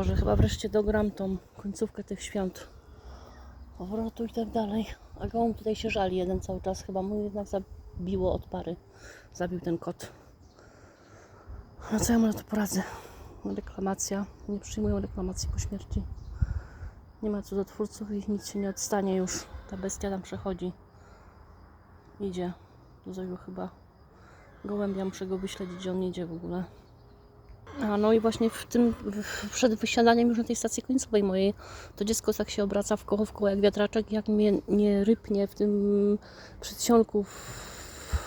Może chyba wreszcie dogram tą końcówkę tych świąt. Powrotu i tak dalej. A gołąb tutaj się żali jeden cały czas. Chyba mu jednak zabiło od pary. Zabił ten kot. No co ja mu na to poradzę? Reklamacja. Nie przyjmują reklamacji po śmierci. Nie ma cudotwórców i nic się nie odstanie już. Ta bestia tam przechodzi. Idzie. Tego chyba gołębia. Muszę go wyśledzić, on idzie w ogóle. A no i właśnie w tym, w, przed wysiadaniem już na tej stacji końcowej mojej, to dziecko tak się obraca w koło w koło jak wiatraczek, jak mnie nie rypnie w tym przedsionku w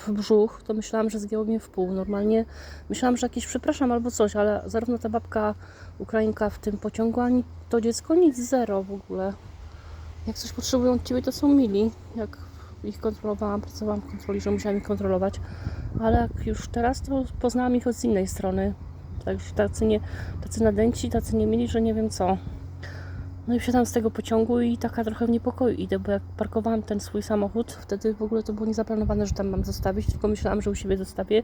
brzuch, to myślałam, że zgięło mnie w pół. Normalnie myślałam, że jakieś przepraszam albo coś, ale zarówno ta babka Ukrainka w tym pociągu, ani to dziecko nic, zero w ogóle. Jak coś potrzebują od Ciebie, to są mili. Jak ich kontrolowałam, pracowałam w kontroli, że musiałam ich kontrolować. Ale jak już teraz, to poznałam ich od innej strony. Tak, tacy, nie, tacy nadęci, tacy nie mieli, że nie wiem co. No i wsiadam z tego pociągu i taka trochę w niepokoju idę, bo jak parkowałam ten swój samochód, wtedy w ogóle to było niezaplanowane, że tam mam zostawić, tylko myślałam, że u siebie zostawię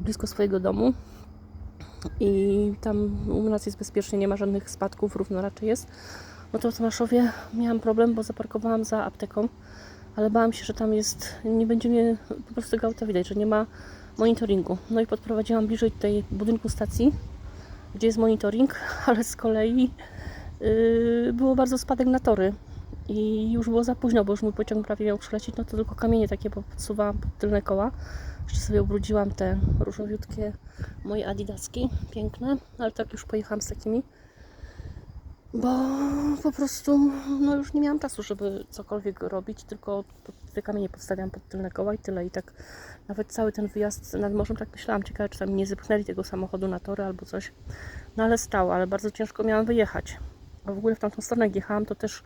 blisko swojego domu. I tam u nas jest bezpiecznie, nie ma żadnych spadków, równo raczej jest. No to w Tomaszowie miałam problem, bo zaparkowałam za apteką, ale bałam się, że tam jest, nie będzie mnie po prostu auta widać, że nie ma monitoringu. No i podprowadziłam bliżej tutaj budynku stacji, gdzie jest monitoring, ale z kolei yy, było bardzo spadek na tory i już było za późno, bo już mój pociąg prawie miał przylecieć, no to tylko kamienie takie podsuwałam pod tylne koła. Jeszcze sobie ubrudziłam te różowiutkie moje adidaski, piękne, ale tak już pojechałam z takimi, bo po prostu no już nie miałam czasu, żeby cokolwiek robić, tylko te kamienie podstawiałam pod tylne koła i tyle. I tak nawet cały ten wyjazd nad morzem, tak myślałam, ciekawe, czy tam nie zepchnęli tego samochodu na tory albo coś. No ale stało, ale bardzo ciężko miałam wyjechać. A w ogóle w tamtą stronę jak jechałam, to też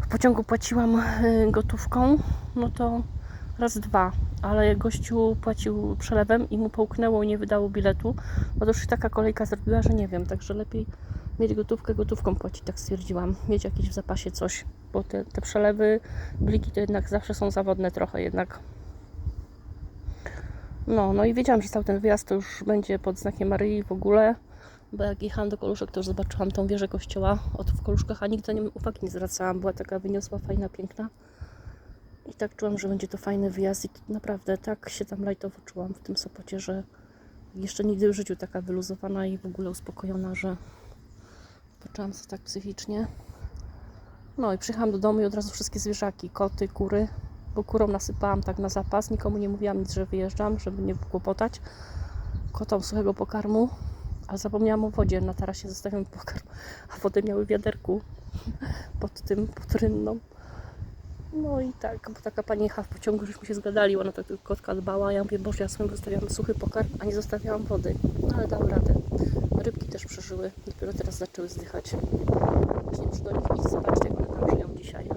w pociągu płaciłam y, gotówką, no to raz dwa, ale gościu płacił przelewem i mu połknęło i nie wydało biletu, bo to już taka kolejka zrobiła, że nie wiem, także lepiej mieć gotówkę, gotówką płacić, tak stwierdziłam, mieć jakieś w zapasie coś, bo te, te przelewy, bliki to jednak zawsze są zawodne trochę jednak. No, no i wiedziałam, że cały ten wyjazd to już będzie pod znakiem Maryi w ogóle, bo jak jechałam do Koluszek, to już zobaczyłam tą wieżę kościoła od w Koluszkach, a nigdy nią uwagi nie zwracałam, była taka wyniosła, fajna, piękna. I tak czułam, że będzie to fajny wyjazd i naprawdę tak się tam lajtowo czułam w tym Sopocie, że jeszcze nigdy w życiu taka wyluzowana i w ogóle uspokojona, że poczułam się tak psychicznie. No i przyjechałam do domu i od razu wszystkie zwierzaki, koty, kury, bo kurom nasypałam tak na zapas, nikomu nie mówiłam nic, że wyjeżdżam, żeby nie kłopotać. Kotom suchego pokarmu, ale zapomniałam o wodzie, na tarasie zostawiam pokarm, a wodę miały w wiaderku pod tym, pod rynną. No i tak, bo taka pani jechała w pociągu, żeśmy się zgadali, ona tak tylko kotka dbała, ja mówię, Boże, ja sobie zostawiałam suchy pokarm, a nie zostawiałam wody. No ale dały radę. Rybki też przeżyły, dopiero teraz zaczęły zdychać. Właśnie muszę do nich iść, zobaczcie, jak one tam żyją dzisiaj.